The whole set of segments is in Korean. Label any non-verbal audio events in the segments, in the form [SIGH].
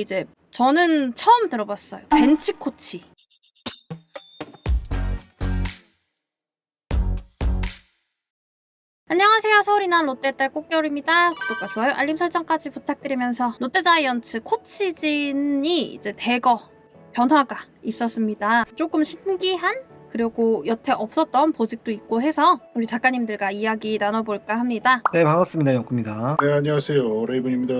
이제 저는 처음 들어봤어요. 벤치 코치. 안녕하세요. 서울이 난 롯데딸 꽃겨울입니다. 구독과 좋아요, 알림 설정까지 부탁드리면서 롯데자이언츠 코치진이 이제 대거 변화가 있었습니다. 조금 신기한 그리고 여태 없었던 보직도 있고 해서 우리 작가님들과 이야기 나눠볼까 합니다. 네 반갑습니다 영구입니다 네 안녕하세요 레이븐입니다.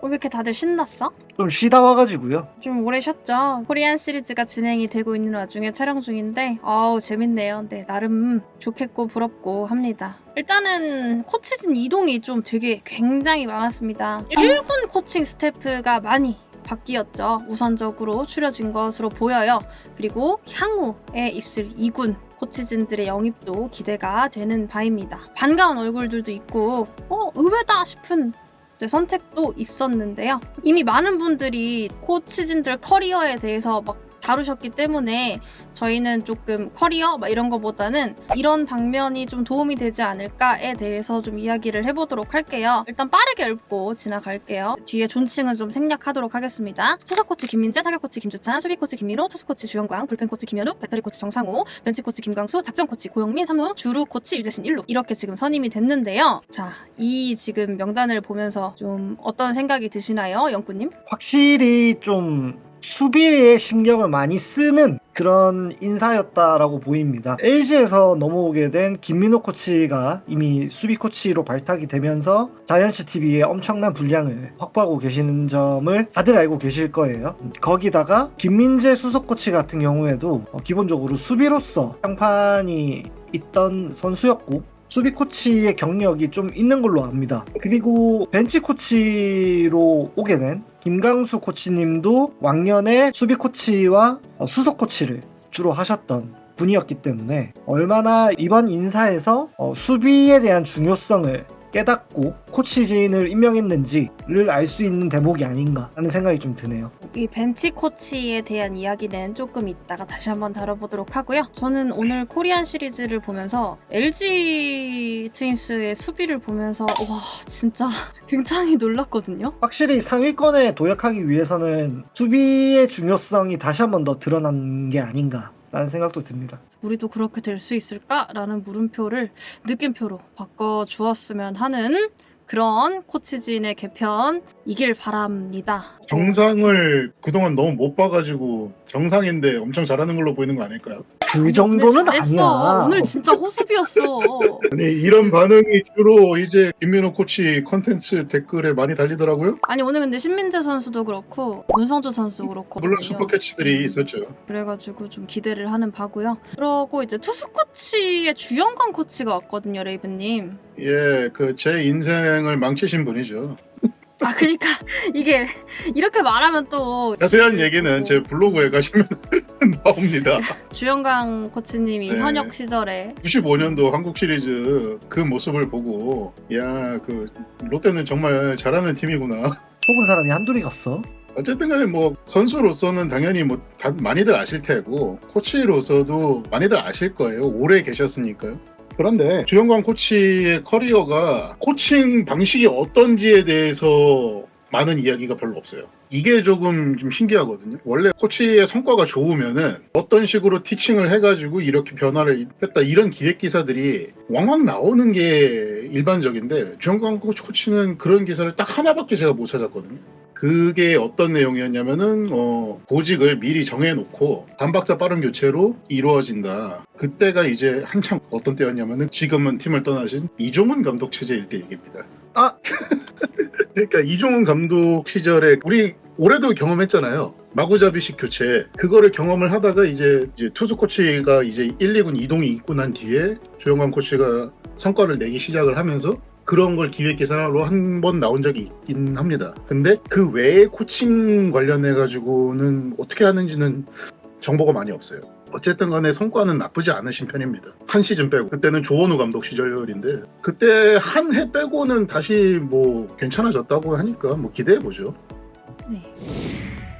어, 왜 이렇게 다들 신났어? 좀 쉬다 와가지고요 좀 오래 쉬었죠. 코리안 시리즈가 진행이 되고 있는 와중에 촬영 중인데, 아우, 재밌네요. 네, 나름 좋겠고 부럽고 합니다. 일단은 코치진 이동이 좀 되게 굉장히 많았습니다. 1군 코칭 스태프가 많이 바뀌었죠. 우선적으로 추려진 것으로 보여요. 그리고 향후에 있을 2군 코치진들의 영입도 기대가 되는 바입니다. 반가운 얼굴들도 있고, 어, 의외다 싶은 선택도 있었는데요. 이미 많은 분들이 코치진들 커리어에 대해서 막 다루셨기 때문에 저희는 조금 커리어 막 이런 거보다는 이런 방면이 좀 도움이 되지 않을까에 대해서 좀 이야기를 해보도록 할게요. 일단 빠르게 읊고 지나갈게요. 뒤에 존칭은 좀 생략하도록 하겠습니다. 수석 코치 김민재, 타격 코치 김주찬, 수비 코치 김민호, 투수 코치 주영광, 불펜 코치 김현욱, 배터리 코치 정상호, 벤치 코치 김광수, 작전 코치 고영민, 삼루, 주루 코치 유재신 1루 이렇게 지금 선임이 됐는데요. 자, 이 지금 명단을 보면서 좀 어떤 생각이 드시나요, 영구님? 확실히 좀 수비에 신경을 많이 쓰는 그런 인사였다라고 보입니다. LG에서 넘어오게 된 김민호 코치가 이미 수비 코치로 발탁이 되면서 자이언츠 TV에 엄청난 분량을 확보하고 계시는 점을 다들 알고 계실 거예요. 거기다가 김민재 수석 코치 같은 경우에도 어, 기본적으로 수비로서 평판이 있던 선수였고 수비 코치의 경력이 좀 있는 걸로 압니다. 그리고 벤치 코치로 오게 된 김강수 코치님도 왕년에 수비 코치와 어, 수석 코치를 주로 하셨던 분이었기 때문에 얼마나 이번 인사에서 어, 수비에 대한 중요성을 깨닫고 코치진을 임명했는지를 알 수 있는 대목이 아닌가 하는 생각이 좀 드네요. 이 벤치 코치에 대한 이야기는 조금 이따가 다시 한번 다뤄보도록 하고요. 저는 오늘 코리안 시리즈를 보면서 LG 트윈스의 수비를 보면서 와 진짜 [LAUGHS] 굉장히 놀랐거든요. 확실히 상위권에 도약하기 위해서는 수비의 중요성이 다시 한번 더 드러난 게 아닌가 라는 생각도 듭니다. 우리도 그렇게 될 수 있을까라는 물음표를 느낌표로 바꿔 주었으면 하는 그런 코치진의 개편이길 바랍니다. 정상을 그동안 너무 못 봐가지고 정상인데 엄청 잘하는 걸로 보이는 거 아닐까요? 그 정도는 잘했어. 아니야. 오늘 진짜 호수비였어. [LAUGHS] 아니 이런 반응이 주로 이제 김민호 코치 컨텐츠 댓글에 많이 달리더라고요. 아니 오늘 근데 신민재 선수도 그렇고 문성주 선수 그렇고 물론 슈퍼 캐치들이 있었죠. 그래가지고 좀 기대를 하는 바고요. 그러고 이제 투수 코치의 주영관 코치가 왔거든요, 레이브님. 예, 그 제 인생을 망치신 분이죠. [LAUGHS] 아 그니까 이게 이렇게 말하면 또 자세한 얘기는 제 블로그에 가시면 [LAUGHS] 나옵니다. 주영강 코치님이 네. 현역 시절에 95년도 한국 시리즈 그 모습을 보고 야, 그 롯데는 정말 잘하는 팀이구나. 속은 사람이 한둘이 갔어. 어쨌든 간에 뭐 선수로서는 당연히 뭐 다 많이들 아실 테고 코치로서도 많이들 아실 거예요. 오래 계셨으니까요. 그런데 주영광 코치의 커리어가 코칭 방식이 어떤지에 대해서 많은 이야기가 별로 없어요. 이게 조금 좀 신기하거든요. 원래 코치의 성과가 좋으면은 어떤 식으로 티칭을 해가지고 이렇게 변화를 했다 이런 기획 기사들이 왕왕 나오는 게 일반적인데 주영광 코치는 그런 기사를 딱 하나밖에 제가 못 찾았거든요. 그게 어떤 내용이었냐면은 어, 보직을 미리 정해놓고 반박자 빠른 교체로 이루어진다. 그때가 이제 한참 어떤 때였냐면은 지금은 팀을 떠나신 이종훈 감독 체제일 때 얘기입니다. 아! [LAUGHS] 그러니까 이종훈 감독 시절에 우리 올해도 경험했잖아요. 마구잡이식 교체 그거를 경험을 하다가 이제, 이제 투수 코치가 이제 1, 2군 이동이 있고 난 뒤에 조영관 코치가 성과를 내기 시작을 하면서 그런 걸 기획 기사로 한 번 나온 적이 있긴 합니다. 근데 그 외에 코칭 관련해 가지고는 어떻게 하는지는 정보가 많이 없어요. 어쨌든 간에 성과는 나쁘지 않으신 편입니다. 한 시즌 빼고 그때는 조원우 감독 시절인데 그때 한 해 빼고는 다시 뭐 괜찮아졌다고 하니까 뭐 기대해 보죠. 네.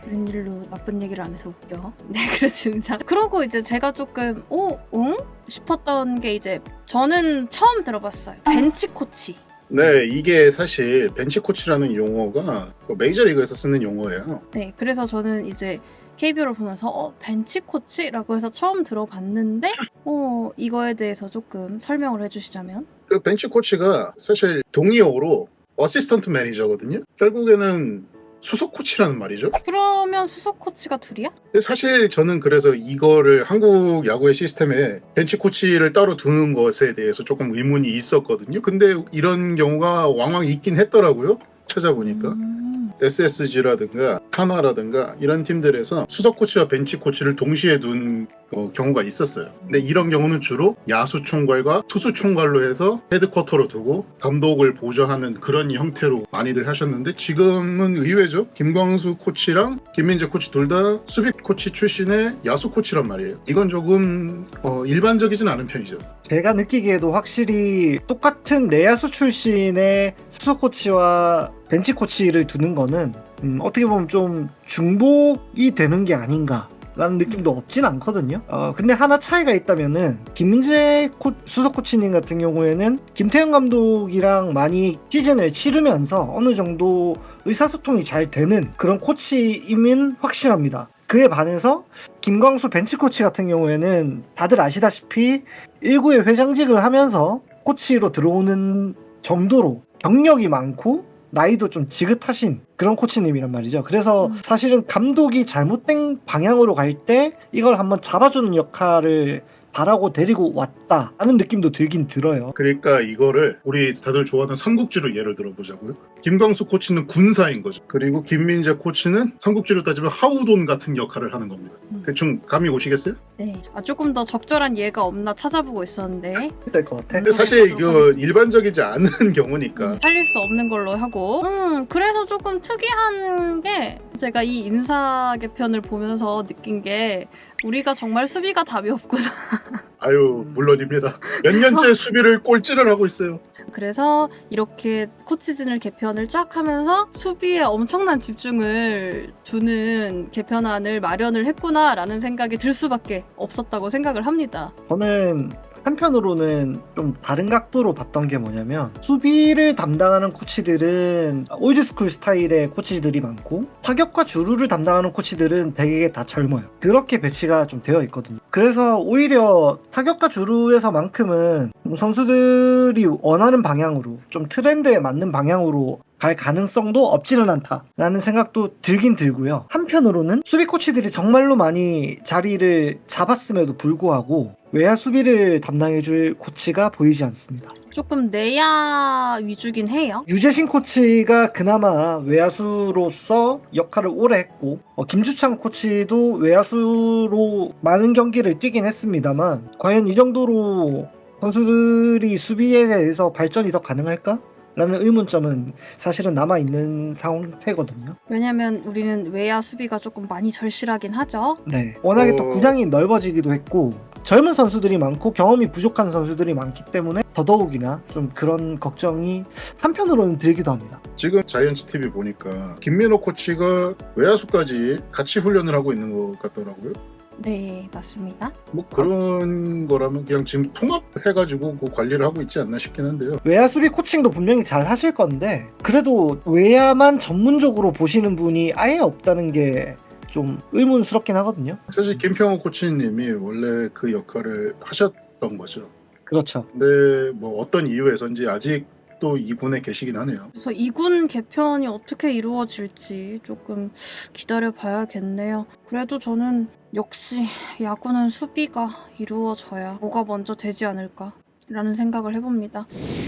웬일로 나쁜 얘기를 안 해서 웃겨. [LAUGHS] 네, 그렇습니다. 그러고 이제 제가 조금, 오, 응? 싶었던 게 이제, 저는 처음 들어봤어요. 벤치 코치. 네, 이게 사실 벤치 코치라는 용어가 메이저리그에서 쓰는 용어예요. 네, 그래서 저는 이제 KBO를 보면서 어, 벤치 코치라고 해서 처음 들어봤는데 어, 이거에 대해서 조금 설명을 해주시자면 그 벤치 코치가 사실 동의어로 어시스턴트 매니저거든요. 결국에는 수석 코치라는 말이죠. 그러면 수석 코치가 둘이야? 근데 사실 저는 그래서 이거를 한국 야구의 시스템에 벤치 코치를 따로 두는 것에 대해서 조금 의문이 있었거든요. 근데 이런 경우가 왕왕 있긴 했더라고요. 찾아보니까. 음, SSG라든가 카나라든가 이런 팀들에서 수석 코치와 벤치 코치를 동시에 둔 어, 경우가 있었어요. 근데 이런 경우는 주로 야수 총괄과 투수 총괄로 해서 헤드쿼터로 두고 감독을 보좌하는 그런 형태로 많이들 하셨는데 지금은 의외죠. 김광수 코치랑 김민재 코치 둘 다 수비 코치 출신의 야수 코치란 말이에요. 이건 조금 어, 일반적이진 않은 편이죠. 제가 느끼기에도 확실히 똑같은 내야수 출신의 수석 코치와 벤치 코치를 두는 거는 음, 어떻게 보면 좀 중복이 되는 게 아닌가. 라는 느낌도 없진 않거든요. 어, 근데 하나 차이가 있다면은, 김민재 코- 수석 코치님 같은 경우에는 김태형 감독이랑 많이 시즌을 치르면서 어느 정도 의사소통이 잘 되는 그런 코치임은 확실합니다. 그에 반해서 김광수 벤치 코치 같은 경우에는 다들 아시다시피 1구의 회장직을 하면서 코치로 들어오는 정도로 경력이 많고 나이도 좀 지긋하신 그런 코치님이란 말이죠. 그래서 음. 사실은 감독이 잘못된 방향으로 갈 때 이걸 한번 잡아주는 역할을 바라고 데리고 왔다 하는 느낌도 들긴 들어요. 그러니까 이거를 우리 다들 좋아하는 삼국지로 예를 들어보자고요. 김광수 코치는 군사인 거죠. 그리고 김민재 코치는 삼국지로 따지면 하우돈 같은 역할을 하는 겁니다. 음. 대충 감이 오시겠어요? 네, 아, 조금 더 적절한 예가 없나 찾아보고 있었는데 될것 같아. 근데 사실 이거 하겠습니다. 일반적이지 않은 [LAUGHS] 경우니까 음, 살릴 수 없는 걸로 하고 음 그래서 조금 특이한 게 제가 이 인사 개편을 보면서 느낀 게 우리가 정말 수비가 답이 없구나 [LAUGHS] 아유 물론입니다. 몇 년째 수비를 꼴찌를 하고 있어요. 그래서 이렇게 코치진을 개편을 쫙 하면서 수비에 엄청난 집중을 두는 개편안을 마련을 했구나라는 생각이 들 수밖에 없었다고 생각을 합니다. 저는 한편으로는 좀 다른 각도로 봤던 게 뭐냐면 수비를 담당하는 코치들은 올드스쿨 스타일의 코치들이 많고 타격과 주루를 담당하는 코치들은 대개 다 젊어요. 그렇게 배치가 좀 되어 있거든요. 그래서 오히려 타격과 주루에서만큼은 선수들이 원하는 방향으로 좀 트렌드에 맞는 방향으로 갈 가능성도 없지는 않다라는 생각도 들긴 들고요. 한편으로는 수비 코치들이 정말로 많이 자리를 잡았음에도 불구하고 외야 수비를 담당해줄 코치가 보이지 않습니다. 조금 내야 위주긴 해요. 유재신 코치가 그나마 외야수로서 역할을 오래 했고 어, 김주창 코치도 외야수로 많은 경기를 뛰긴 했습니다만 과연 이 정도로 선수들이 수비에 대해서 발전이 더 가능할까? 라는 의문점은 사실은 남아있는 상태거든요. 왜냐면 우리는 외야 수비가 조금 많이 절실하긴 하죠. 네. 워낙에 어. 또 구장이 넓어지기도 했고 젊은 선수들이 많고 경험이 부족한 선수들이 많기 때문에 더더욱이나 좀 그런 걱정이 한편으로는 들기도 합니다. 지금 자이언츠 TV 보니까 김민호 코치가 외야수까지 같이 훈련을 하고 있는 것 같더라고요. 네, 맞습니다. 뭐 그런 거라면 그냥 지금 통합해가지고 그 관리를 하고 있지 않나 싶긴 한데요. 외야 수비 코칭도 분명히 잘 하실 건데 그래도 외야만 전문적으로 보시는 분이 아예 없다는 게 좀 의문스럽긴 하거든요. 사실 김평호 코치님이 원래 그 역할을 하셨던 거죠. 그렇죠. 근데 뭐 어떤 이유에서인지 아직도 이 군에 계시긴 하네요. 그래서 이군 개편이 어떻게 이루어질지 조금 기다려 봐야겠네요. 그래도 저는 역시 야구는 수비가 이루어져야 뭐가 먼저 되지 않을까. 라는 생각을 해봅니다.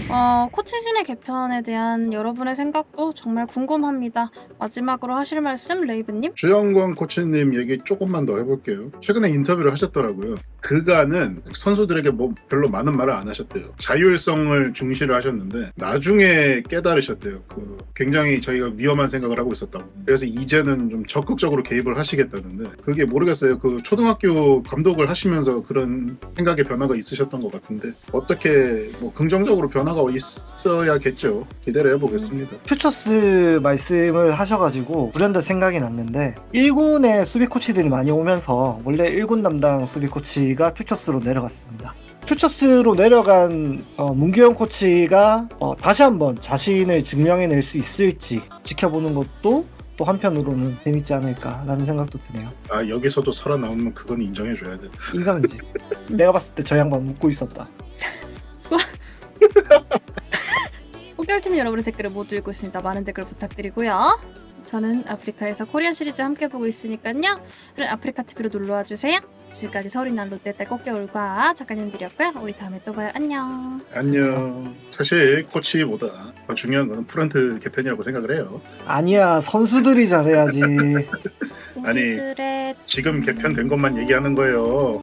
어, 코치진의 개편에 대한 여러분의 생각도 정말 궁금합니다. 마지막으로 하실 말씀, 레이브님? 주영광 코치님 얘기 조금만 더 해볼게요. 최근에 인터뷰를 하셨더라고요. 그간은 선수들에게 뭐 별로 많은 말을 안 하셨대요. 자율성을 중시를 하셨는데 나중에 깨달으셨대요. 그 굉장히 저희가 위험한 생각을 하고 있었다고. 그래서 이제는 좀 적극적으로 개입을 하시겠다는데 그게 모르겠어요. 그 초등학교 감독을 하시면서 그런 생각의 변화가 있으셨던 것 같은데 어떻게 뭐 긍정적으로 변화가 있어야겠죠. 기대를 해보겠습니다. 퓨처스 말씀을 하셔가지고 불현듯 생각이 났는데 1군에 수비 코치들이 많이 오면서 원래 1군 담당 수비 코치가 퓨처스로 내려갔습니다. 퓨처스로 내려간 어, 문규영 코치가 어, 다시 한번 자신을 증명해낼 수 있을지 지켜보는 것도 또 한편으로는 재밌지 않을까라는 생각도 드네요. 아 여기서도 살아나오면 그건 인정해줘야 돼. 인상이지. 내가 봤을 때 저 양반 웃고 있었다. [LAUGHS] [LAUGHS] 꽃결팀 여러분의 댓글을 모두 읽고 있습니다. 많은 댓글 부탁드리고요. 저는 아프리카에서 코리안 시리즈 함께 보고 있으니까요. 아프리카 TV로 놀러와 주세요. 지금까지 서울이 난 롯데딸 꽃겨울과 작가님들이었고요. 우리 다음에 또 봐요. 안녕. 안녕. 사실 코치보다 더 중요한 거는 프런트 개편이라고 생각을 해요. 아니야 선수들이 잘해야지. [LAUGHS] 아니, 우리들의 지금 개편된 것만 얘기하는 거예요.